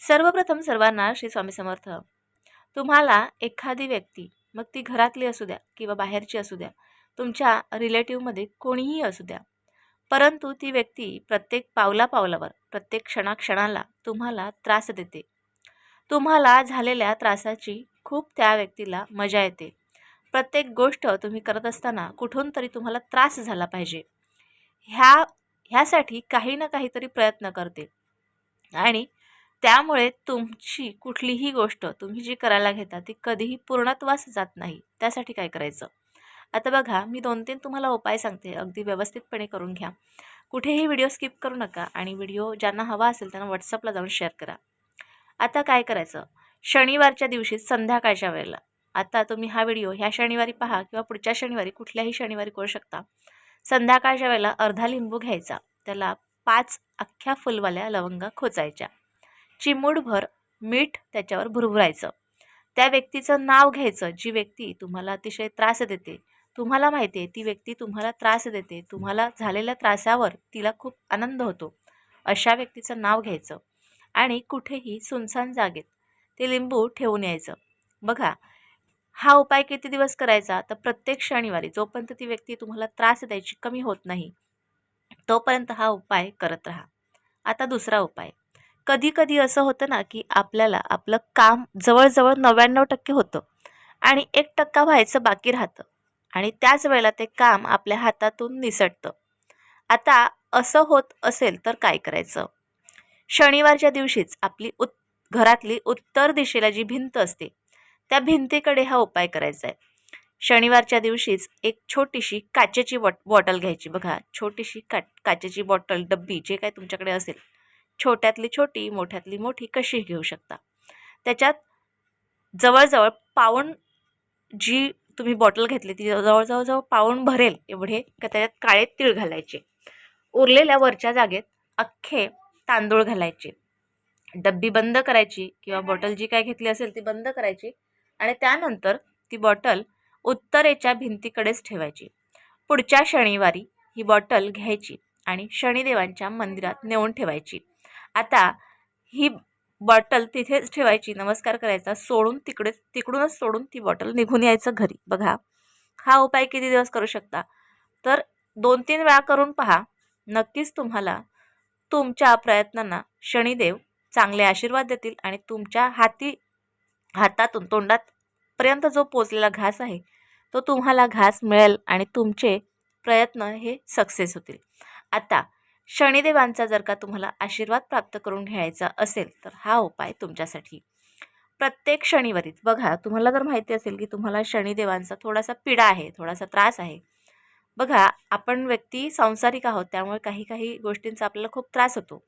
सर्वप्रथम सर्वांना श्री स्वामी समर्थ. तुम्हाला एखादी व्यक्ती मग ती घरातली असू द्या किंवा बाहेरची असू द्या तुमच्या रिलेटिव्हमध्ये कोणीही असू द्या परंतु ती व्यक्ती प्रत्येक पावला पावलावर प्रत्येक क्षणाक्षणाला तुम्हाला त्रास देते. तुम्हाला झालेल्या त्रासाची खूप त्या व्यक्तीला मजा येते. प्रत्येक गोष्ट तुम्ही करत असताना कुठून तरी तुम्हाला त्रास झाला पाहिजे. ह्या ह्यासाठी काही ना काहीतरी प्रयत्न करते. आणि त्यामुळे तुमची कुठलीही गोष्ट तुम्ही जी करायला घेता ती कधीही पूर्णत्वास जात नाही. त्यासाठी काय करायचं? आता बघा मी दोन तीन तुम्हाला उपाय सांगते. अगदी व्यवस्थितपणे करून घ्या. कुठेही व्हिडिओ स्किप करू नका आणि व्हिडिओ ज्यांना हवा असेल त्यांना व्हॉट्सअपला जाऊन शेअर करा. आता काय करायचं? शनिवारच्या दिवशी संध्याकाळच्या वेळेला. आता तुम्ही हा व्हिडिओ ह्या शनिवारी पहा किंवा पुढच्या शनिवारी कुठल्याही शनिवारी करू शकता. संध्याकाळच्या वेळेला अर्धा लिंबू घ्यायचा. त्याला पाच अख्ख्या फुलवाल्या लवंगा खोचायच्या. चिमूटभर मीठ त्याच्यावर भुरभुरायचं. त्या व्यक्तीचं नाव घ्यायचं. जी व्यक्ती तुम्हाला अतिशय त्रास देते. तुम्हाला माहिती आहे ती व्यक्ती तुम्हाला त्रास देते. तुम्हाला झालेल्या त्रासावर तिला खूप आनंद होतो. अशा व्यक्तीचं नाव घ्यायचं. आणि कुठेही सुनसान जागेत ते लिंबू ठेवून यायचं. बघा हा उपाय किती दिवस करायचा? तर प्रत्येक शनिवारी जोपर्यंत ती व्यक्ती तुम्हाला त्रास द्यायची कमी होत नाही तोपर्यंत हा उपाय करत राहा. आता दुसरा उपाय. कधी कधी असं होतं ना की आपल्याला आपलं काम जवळजवळ नव्याण्णव टक्के होतं आणि एक टक्का व्हायचं बाकी राहतं आणि त्याच वेळेला ते काम आपल्या हातातून निसटतं. आता असं होत असेल तर काय करायचं? शनिवारच्या दिवशीच आपली उत् घरातली उत्तर दिशेला जी भिंत असते त्या भिंतीकडे हा उपाय करायचा आहे. शनिवारच्या दिवशीच एक छोटीशी काचेची बॉट बॉटल घ्यायची बघा. छोटीशी का काचेची बॉटल डब्बी जे काय तुमच्याकडे असेल. छोट्यातली छोटी मोठ्यातली मोठी कशी घेऊ शकता? त्याच्यात जवळजवळ पाऊण जी तुम्ही बॉटल घेतली ती जवळजवळ जवळ पाऊण भरेल एवढे का त्याच्यात काळे तीळ घालायचे. उरलेल्या वरच्या जागेत अख्खे तांदूळ घालायचे. डब्बी बंद करायची किंवा बॉटल जी काय घेतली असेल ती बंद करायची आणि त्यानंतर ती बॉटल उत्तरेच्या भिंतीकडेच ठेवायची. पुढच्या शनिवारी ही बॉटल घ्यायची आणि शनिदेवांच्या मंदिरात नेऊन ठेवायची. आता ही बॉटल तिथेच ठेवायची. नमस्कार करायचा. सोडून तिकडेच तिकडूनच सोडून ती बॉटल निघून यायचं घरी. बघा हा उपाय किती दिवस करू शकता? तर दोन तीन वेळा करून पहा. नक्कीच तुम्हाला तुमच्या प्रयत्नांना शनिदेव चांगले आशीर्वाद देतील आणि तुमच्या हाती हातातून तोंडात पर्यंत जो पोचलेला घास आहे तो तुम्हाला घास मिळेल आणि तुमचे प्रयत्न हे सक्सेस होतील. आता शनिदेवांचा जर का तुम्हाला आशीर्वाद प्राप्त करून घ्यायचा असेल तर हा उपाय तुमच्यासाठी. प्रत्येक शनिवारीत बघा तुम्हाला जर माहिती असेल की तुम्हाला शनिदेवांचा थोडासा पिडा आहे थोडासा त्रास आहे. बघा आपण व्यक्ती सांसारिक आहोत त्यामुळे काही काही गोष्टींचा आपल्याला खूप त्रास होतो.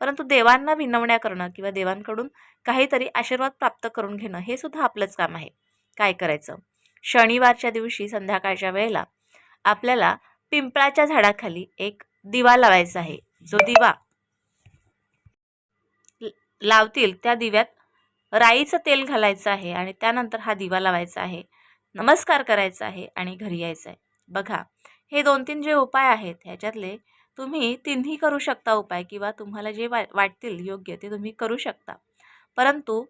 परंतु देवांना विनवण्या करणं किंवा देवांकडून काहीतरी आशीर्वाद प्राप्त करून घेणं हे सुद्धा आपलंच काम आहे. काय करायचं? शनिवारच्या दिवशी संध्याकाळच्या वेळेला आपल्याला पिंपळाच्या झाडाखाली एक दिवा लावायचा आहे. जो दिवा लावतील त्या दिव्यात राईचं तेल घालायचं आहे आणि त्यानंतर हा दिवा लावायचा आहे. नमस्कार करायचा आहे आणि घरी यायचं आहे. बघा हे दोन तीन जे उपाय आहेत ह्याच्यातले तुम्ही तिन्ही करू शकता उपाय किंवा तुम्हाला जे वा वाटतील योग्य ते तुम्ही करू शकता. परंतु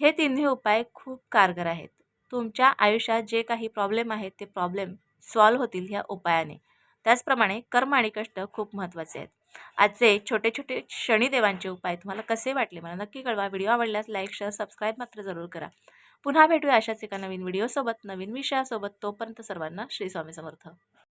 हे तिन्ही उपाय खूप कारगर आहेत. तुमच्या आयुष्यात जे काही प्रॉब्लेम आहेत ते प्रॉब्लेम सॉल्व्ह होतील ह्या उपायाने. त्याचप्रमाणे कर्म आणि कष्ट खूप महत्त्वाचे आहेत. आजचे छोटे छोटे शनिदेवांचे उपाय तुम्हाला कसे वाटले मला नक्की कळवा. व्हिडिओ आवडल्यास लाईक शेअर सबस्क्राईब मात्र जरूर करा. पुन्हा भेटूया अशाच एका नवीन व्हिडिओसोबत नवीन विषयासोबत. तोपर्यंत सर्वांना श्री स्वामी समर्थ.